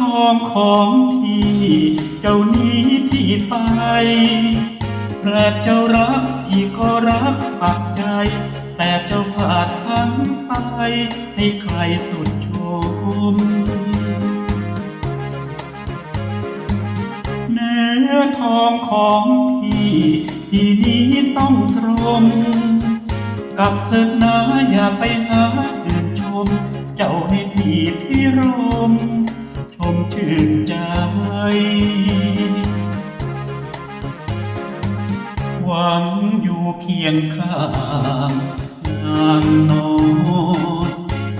ทองของพี่เจ้านี้ที่ไปแปลกเจ้ารักพี่ก็รักปักใจ แต่เจ้าผาดทั้งไปให้ใครสุดชมเนื้อทองของพี่ที่นี้ต้องตรมกับเถิดนาอย่าไปหาอื่นชม เจ้าให้พี่พิรม มชื่นใจ หวังอยู่เคียงข้างนางนอน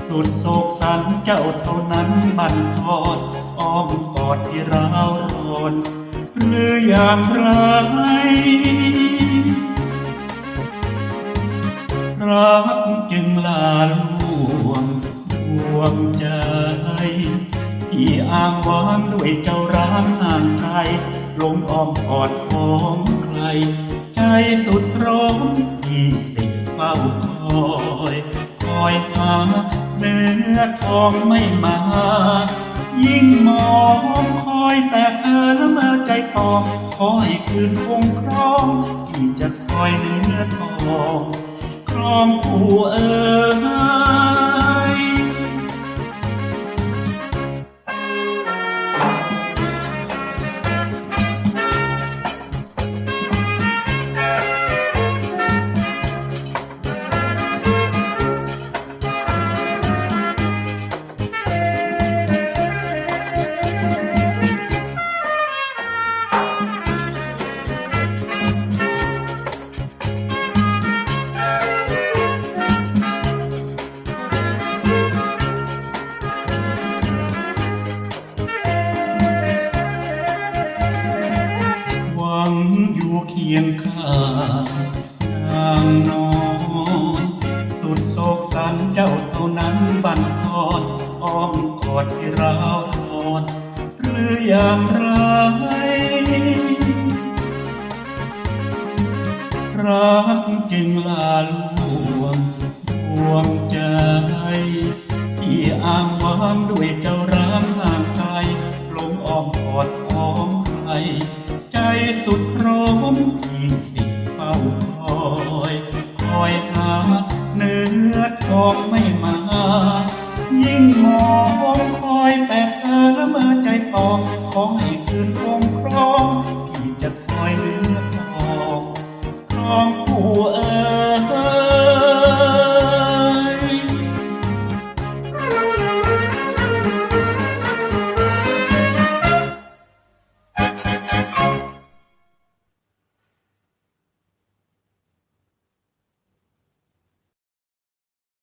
สุดโศกสันเจ้าเท่านั้นบันทอดอ้อมกอดที่ร้าวร้อนหรืออย่างไรรักจึงลาลวงดวงใจ ที่อ้างว้างด้วยเจ้าร้างห่างไกลลงอ้อมกอดของใคร ใจสุดร้อนที่สิ่งเฝ้าคอยคอยหาเนื้อทองไม่มา ยิ่งมองคอยแต่เธอละเมื่อใจปองขอให้คืนคงครองที่จะคอยเนื้อทองครองผู้เอ๋ย คียงข้างนางนอนสุดโศกสันเจ้าเท่านั้นบันทอนอ้อมกอดที่ราวรอนหรืออย่างไรรักจึงลาลวงดวงใจที่อ้างว้างด้วยเจ้าร้างห่างไกลลงอ้อมกอดของใครใจสุด องไม่มา ยิ่งมองคอยแต่เธอละเมื่อใจตองขอให้คืนคงครองที่จะคอยเนื้อทองครองผู้เอ๋